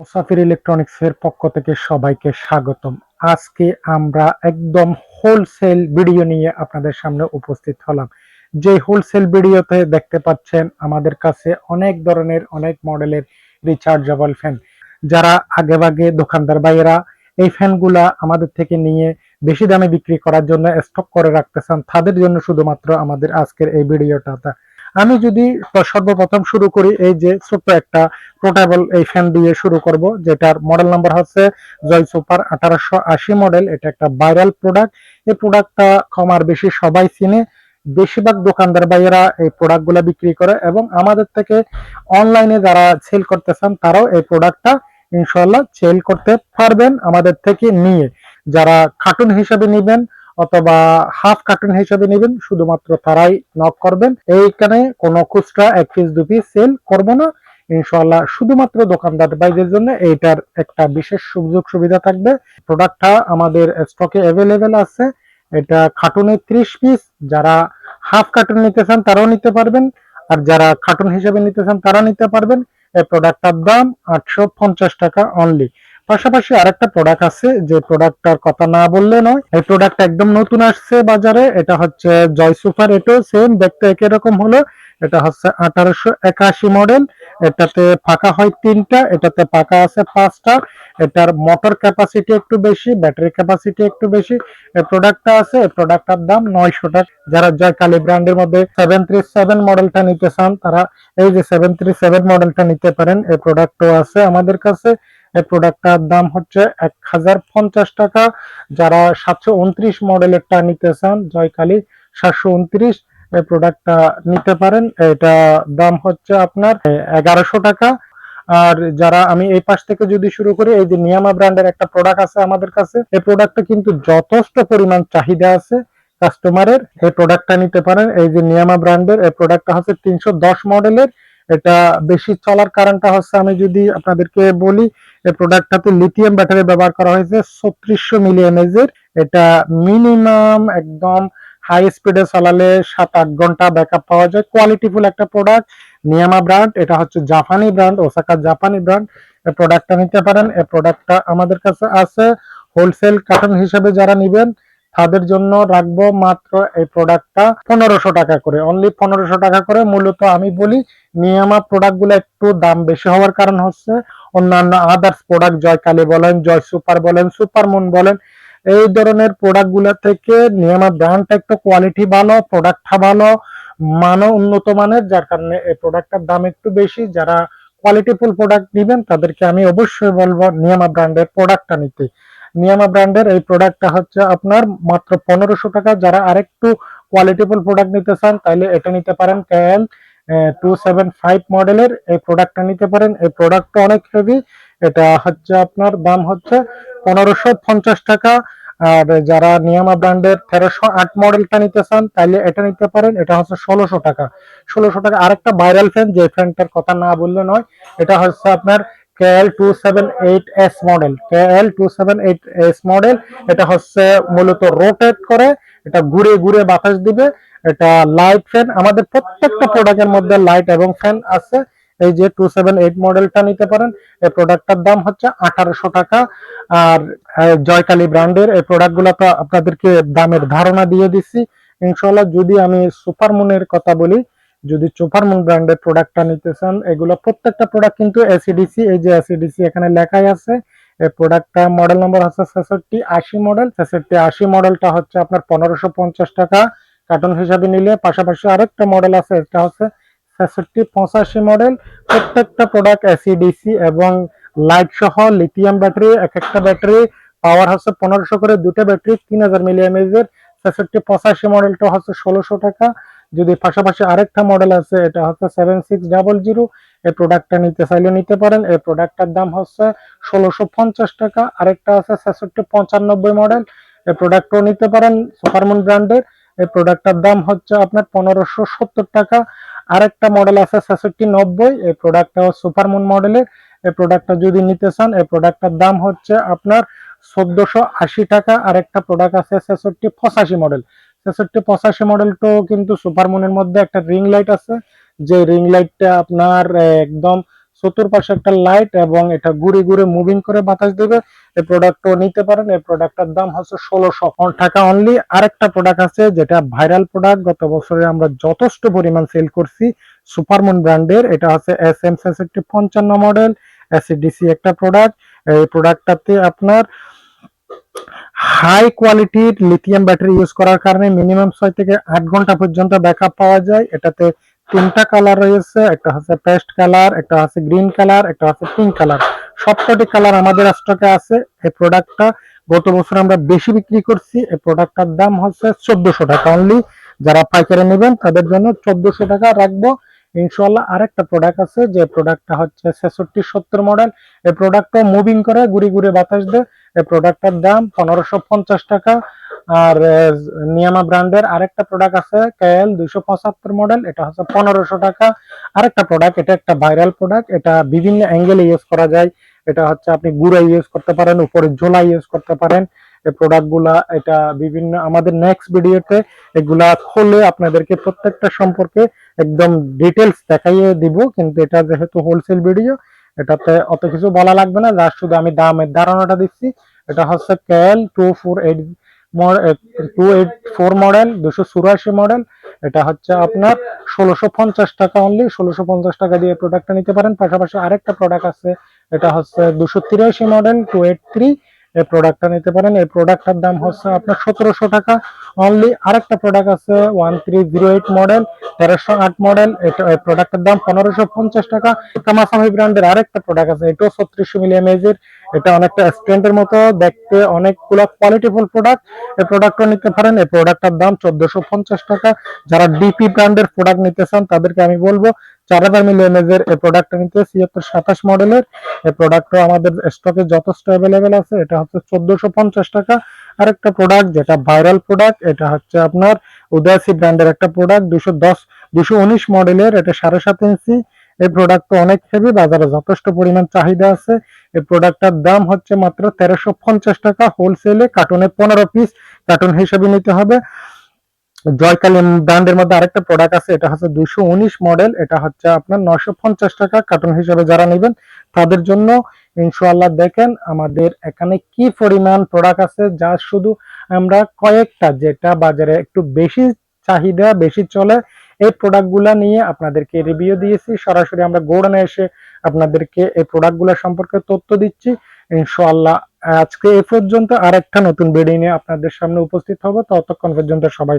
মুসাফির ইলেকট্রনিক্স এর পক্ষ থেকে সবাইকে স্বাগতম। আজকে আমরা একদম হোলসেল ভিডিও নিয়ে আপনাদের সামনে উপস্থিত হলাম। যে হোলসেল ভিডিওতে দেখতে পাচ্ছেন আমাদের কাছে অনেক ধরনের, অনেক মডেলের রিচার্জেবল ফ্যান যারা আগেভাগে দোকানদার ভাইয়েরা এই ফ্যানগুলা আমাদের থেকে নিয়ে বেশি দামে বিক্রি করার জন্য স্টক করে রাখতে চান, তাদের জন্য শুধুমাত্র আমাদের আজকের এই ভিডিওটা আমি যদি সর্বপ্রথম শুরু করি, এই যে ছোট্ট একটা পোর্টেবল এই ফ্যান দিয়ে শুরু করব, যেটার মডেল নাম্বার হচ্ছে জয় সুপার আঠারোশো আশি মডেল এটা একটা ভাইরাল প্রোডাক্ট এই প্রোডাক্টটা কম আর বেশি সবাই চিনে। বেশিরভাগ দোকানদার ভাইয়েরা এই প্রোডাক্টগুলো বিক্রি করে এবং আমাদের থেকে অনলাইনে যারা সেল করতে চান তারাও এই প্রোডাক্টটা ইনশাল্লাহ সেল করতে পারবেন আমাদের থেকে নিয়ে। যারা কার্টুন হিসেবে নিবেন অথবা হাফ কার্টুন হিসেবে নেবেন, শুধুমাত্র তারাই নক করবেন। এইখানে কোনো খুচরা এক পিস দু পিস সেল করব না। ইনশাল্লাহ শুধুমাত্র দোকানদার বাইদের জন্য এইটার একটা বিশেষ সুযোগ সুবিধা থাকবে। প্রোডাক্টটা আমাদের স্টকে অ্যাভেলেবেল আছে। এটা কার্টুনে ত্রিশ পিস যারা হাফ কার্টুন নিতে চান, তারাও নিতে পারবেন। আর যারা কার্টুন হিসেবে নিতে চান তারা নিতে পারবেন। এই প্রোডাক্টটার দাম আটশো পঞ্চাশ টাকা অনলি পাশাপাশি আরেকটা প্রোডাক্ট আছে, যে প্রোডাক্টটার কথা না বললে নয়। এই প্রোডাক্ট একদম নতুন আসছে বাজারে, এটা হচ্ছে জয় সুপার এটাও সেম দেখতে একই রকম হলো। এটা হচ্ছে আঠারোশো একাশি মডেল এটাতে ফাঁকা হয় তিনটা, এটাতে ফাঁকা আছে পাঁচটা। এটার মোটর ক্যাপাসিটি একটু বেশি ব্যাটারি ক্যাপাসিটি একটু বেশি। এই প্রোডাক্টটা আছে, এই প্রোডাক্টটার দাম নয়শো টাকা। যারা জয় কালী ব্র্যান্ডের মধ্যে সেভেন থ্রি সেভেন মডেলটা নিতে চান, তারা এই যে সেভেন থ্রি সেভেন মডেলটা নিতে পারেন। এই প্রোডাক্টও আছে আমাদের কাছে। এই প্রোডাক্টটার দাম হচ্ছে এক হাজার পঞ্চাশ টাকা। যারা সাতশো উনত্রিশ মডেলেরটা নিতে চান, জয়কালী, সাতশো উনত্রিশ এই প্রোডাক্টটা নিতে পারেন। এটা দাম হচ্ছে আপনার এগারোশো টাকা। আর যারা আমি এই পাশ থেকে যদি শুরু করি, এই যে নিয়ামা ব্র্যান্ডের একটা প্রোডাক্ট আছে আমাদের কাছে, এই প্রোডাক্টটা কিন্তু যথেষ্ট পরিমাণ চাহিদা আছে কাস্টমারের এই প্রোডাক্টটা নিতে পারেন। এই যে নিয়ামা ব্র্যান্ডের, এই প্রোডাক্টটা হচ্ছে তিনশো দশ মডেলের এটা বেশি চলার কারণটা হচ্ছে আমি যদি আপনাদেরকে বলি, এই প্রোডাক্টটাতে লিথিয়াম ব্যাটারি ব্যবহার করা হয়েছে ছত্রিশশো মিলি এমএজের এটা মিনিমাম একদম হাই স্পিডে চালালে সাত আট ঘণ্টা ব্যাকআপ পাওয়া যায়। কোয়ালিটিফুল একটা প্রোডাক্ট নিয়ামা ব্র্যান্ড এটা হচ্ছে জাপানি ব্র্যান্ড ওসাকা জাপানি ব্র্যান্ড এই প্রোডাক্টটা নিতে পারেন। এই প্রোডাক্টটা আমাদের কাছে আছে। হোলসেল কার্টন হিসেবে যারা নিবেন তাদের জন্য রাখব মাত্র এই প্রোডাক্টটা পনেরোশো টাকা করে। অনলি পনেরোশো টাকা করে মূলত আমি বলি নিয়ামা প্রোডাক্টগুলো একটু দাম বেশি হওয়ার কারণ হচ্ছে অন্যান্য আদার্স প্রোডাক্ট জয় কালী বলেন, জয় সুপার বলেন, সুপার মুন বলেন, এই ধরনের প্রোডাক্টগুলো থেকে নিয়ামা ব্র্যান্ডটা একটু কোয়ালিটি ভালো প্রোডাক্টটা ভালো, মানও উন্নত মানের, যার কারণে এই প্রোডাক্টটার দাম একটু বেশি। যারা কোয়ালিটিফুল প্রোডাক্ট নিবেন তাদেরকে আমি অবশ্যই বলব নিয়ামা ব্র্যান্ডের প্রোডাক্টটা নিতে। নিয়ামা ব্র্যান্ডের এই প্রোডাক্টটা হচ্ছে আপনার মাত্র পনেরোশো টাকা। যারা আরেকটু কোয়ালিটিফুল প্রোডাক্ট নিতে চান তাহলে এটা নিতে পারেন কেএল টু সেভেন ফাইভ মডেলের এই প্রোডাক্টটা নিতে পারেন। এই প্রোডাক্টটা অনেক হেভি এটা হচ্ছে আপনার দাম হচ্ছে পনেরোশো পঞ্চাশ টাকা। আর যারা নিয়ামা ব্র্যান্ডের তেরোশো আট মডেলটা নিতে চান তাহলে এটা নিতে পারেন। এটা হচ্ছে ষোলোশো টাকা। ষোলোশো টাকা আরেকটা ভাইরাল ফ্যান যে ফ্যানটার কথা না বললে নয়, এটা হচ্ছে আপনার KL two seven eight S model KL two seven eight S model এটা হচ্ছে মূলত রোটেট করে, এটা ঘুরে ঘুরে বাতাস দিবে, এটা লাইট ফ্যান আমাদের প্রত্যেকটা প্রোডাক্টের মধ্যে লাইট এবং ফ্যান আছে। এই যে টু সেভেন এইট মডেলটা নিতে পারেন, এই প্রোডাক্টটার দাম হচ্ছে আঠারোশো টাকা। আর জয়কালী ব্র্যান্ডের এই প্রোডাক্টগুলো আপনাদেরকে দামের ধারণা দিয়ে দিচ্ছি। ইনশাল্লাহ যদি আমি সুপার মুনের কথা বলি যদি সুপারমুন ব্র্যান্ডের প্রোডাক্টটা নিতে চান, এগুলো প্রত্যেকটা প্রোডাক্ট কিন্তু এসিডিসি এই যে এসিডিসি এখানে লেখাই আছে। এই প্রোডাক্টটা মডেল নম্বর হচ্ছে ছেষট্টি আশি মডেল ছেষট্টি আশি মডেলটা হচ্ছে আপনার পনেরোশো পঞ্চাশ টাকা। কার্টুন হিসাবে নিলে পাশাপাশি আরেকটা মডেল আছে, এটা হচ্ছে ছেষট্টি পঁচাশি মডেল প্রত্যেকটা প্রোডাক্ট এসিডিসি এবং লাইট সহ লিথিয়াম ব্যাটারি এক একটা ব্যাটারি পাওয়ার হচ্ছে পনেরোশো করে দুটো ব্যাটারি তিন হাজার মিলি এমএজের ছেষট্টি পঁচাশি মডেলটা হচ্ছে ষোলোশো টাকা। যদি পাশাপাশি আরেকটা মডেল আছে, এটা হচ্ছে সেভেন সিক্স ডাবল জিরো এই প্রোডাক্টটা নিতে চাইলে নিতে পারেন। এই প্রোডাক্টটার দাম হচ্ছে ষোলোশো পঞ্চাশ টাকা। আরেকটা আছে ছেষট্টি পঁচানব্বই মডেল এই প্রোডাক্টও নিতে পারেন সুপারমুন ব্র্যান্ডের এই প্রোডাক্টটার দাম হচ্ছে আপনার পনেরোশো সত্তর টাকা। আরেকটা মডেল আছে ছেষট্টি নব্বই। এই প্রোডাক্টটাও সুপারমুন মডেলের এই প্রোডাক্টটা যদি নিতে চান, এই প্রোডাক্টটার দাম হচ্ছে আপনার চোদ্দশো আশি টাকা। আরেকটা প্রোডাক্ট আছে ছেষট্টি পঁচাশি মডেল ছেষট্টি পঁচাশি মডেলটাও কিন্তু সুপারমুনের মধ্যে একটা রিং লাইট আছে। যে রিং লাইটটা আপনার একদম চতুর্পাশে একটা লাইট এবং এটা ঘুরে ঘুরে মুভিং করে বাতাস দেবে। এই প্রোডাক্টও নিতে পারেন। এই প্রোডাক্টটার দাম হচ্ছে ষোলোশো টাকা অনলি আরেকটা প্রোডাক্ট আছে যেটা ভাইরাল প্রোডাক্ট গত বছরে আমরা যথেষ্ট পরিমাণ সেল করছি সুপারমুন ব্র্যান্ডের এটা হচ্ছে এস এম ছেষট্টি পঞ্চান্ন মডেল এসিডিসি একটা প্রোডাক্ট এই প্রোডাক্টটাতে আপনার হাই কোয়ালিটির লিথিয়াম ব্যাটারি ইউজ করার কারণে মিনিমাম ছয় থেকে আট ঘণ্টা পর্যন্ত ব্যাকআপ পাওয়া যায়। এটাতে তিনটা কালার রয়েছে, একটা হচ্ছে পেস্ট কালার, একটা হচ্ছে গ্রিন কালার, একটা হচ্ছে পিঙ্ক কালার। সবকটি কালার আমাদের স্টকে আছে। এই প্রোডাক্টটা গত বছর আমরা বেশি বিক্রি করছি। এই প্রোডাক্টটার দাম হচ্ছে চোদ্দশো টাকা অনলি যারা পাইকারি নেবেন, তাদের জন্য চোদ্দশো টাকা রাখব। ইনশাল্লাহ আরেকটা প্রোডাক্ট আছে, যে প্রোডাক্টটা হচ্ছে ছেষট্টি সত্তর মডেল এই প্রোডাক্টটা মুভিং করে ঘুরে ঘুরে বাতাস দেয়। এই প্রোডাক্টটার দাম পনেরোশো পঞ্চাশ টাকা। আর নিয়ামা ব্র্যান্ডের আরেকটা প্রোডাক্ট আছে কেএল দুইশো পঁচাত্তর মডেল এটা হচ্ছে পনেরোশো টাকা। আরেকটা প্রোডাক্ট এটা একটা ভাইরাল প্রোডাক্ট এটা বিভিন্ন অ্যাঙ্গেলে ইউজ করা যায়। এটা হচ্ছে আপনি গুঁড়া ইউজ করতে পারেন, উপরে ঝোলা ইউজ করতে পারেন। এই প্রোডাক্টগুলা, এটা বিভিন্ন, আমাদের নেক্সট ভিডিওতে এগুলা খুলে আপনাদেরকে প্রত্যেকটা সম্পর্কে একদম ডিটেলস দেখাইয়ে দিব। কিন্তু এটা যেহেতু হোলসেল ভিডিও এটাতে অত কিছু বলা লাগবে না যা শুধু আমি দামের ধারণাটা দিচ্ছি। এটা হচ্ছে KL two four eight two eight four model দুশো চুরাশি মডেল এটা হচ্ছে আপনার ষোলোশো পঞ্চাশ টাকা অনলি ষোলোশো পঞ্চাশ টাকা দিয়ে প্রোডাক্টটা নিতে পারেন। পাশাপাশি আরেকটা প্রোডাক্ট আছে, এটা হচ্ছে দুশো তিরাশি মডেল টু এইট থ্রি এই প্রোডাক্টটা নিতে পারেন। এই প্রোডাক্টটার দাম হচ্ছে আপনার সতেরোশো টাকা। অনলি আরেকটা প্রোডাক্ট আছে one three zero eight model তেরোশো আট মডেল এটা, এই প্রোডাক্টের দাম পনেরোশো পঞ্চাশ টাকা। কামাসামি ব্র্যান্ডের আরেকটা প্রোডাক্ট আছে, এটাও ছত্রিশশো মিলি এমএজের এটা অনেকটা স্ট্যান্ডের মতো, দেখতে অনেকগুলো কোয়ালিটিফুল প্রোডাক্ট এই প্রোডাক্টটা নিতে পারেন, এই প্রোডাক্টটার দাম চোদ্দশো পঞ্চাশ টাকা। যারা ডিপি ব্র্যান্ডের প্রোডাক্ট নিতে চান, তাদেরকে আমি বলব চার হাজার মিলি এমএজের এই প্রোডাক্টটা নিতে ছিয়াত্তর সাতাশ মডেলের। এই প্রোডাক্টটা আমাদের স্টকে যথেষ্ট অ্যাভেলেবেল আছে। এটা হচ্ছে চোদ্দশো পঞ্চাশ টাকা। আরেকটা প্রোডাক্ট যেটা ভাইরাল প্রোডাক্ট এটা হচ্ছে আপনার উদয়সি ব্র্যান্ডের একটা প্রোডাক্ট দুশো দশ, দুশো উনিশ মডেলের, এটা সাড়ে সাত ইঞ্চি। এই প্রোডাক্টটা অনেক হেভি বাজারে যথেষ্ট পরিমাণ চাহিদা আছে। এই প্রোডাক্টটার দাম হচ্ছে মাত্র তেরোশো পঞ্চাশ টাকা। হোলসেলে কার্টুনে পনেরো পিস কার্টুন হিসেবে নিতে হবে। জয়কালী ব্র্যান্ডের মধ্যে আরেকটা প্রোডাক্ট আছে, এটা হচ্ছে দুশো উনিশ মডেল এটা হচ্ছে আপনার নশো পঞ্চাশ টাকা কার্টুন হিসেবে যারা নেবেন, তাদের জন্য ইনশাআল্লাহ দেখেন আমাদের এখানে কি পরিমাণ প্রোডাক্ট আছে, যা শুধু আমরা কয়েকটা যেটা বাজারে একটু বেশি চাহিদা, বেশি চলে, এই প্রোডাক্টগুলা নিয়ে আপনাদেরকে রিভিউ দিয়েছি। সরাসরি আমরা গোডানে এসে আপনাদেরকে এই প্রোডাক্টগুলো সম্পর্কে তথ্য দিচ্ছি। ইনশাআল্লাহ আজকে এ পর্যন্ত আরেকটা নতুন ভিডিও নিয়ে আপনাদের সামনে উপস্থিত হব। ততক্ষণ পর্যন্ত সবাই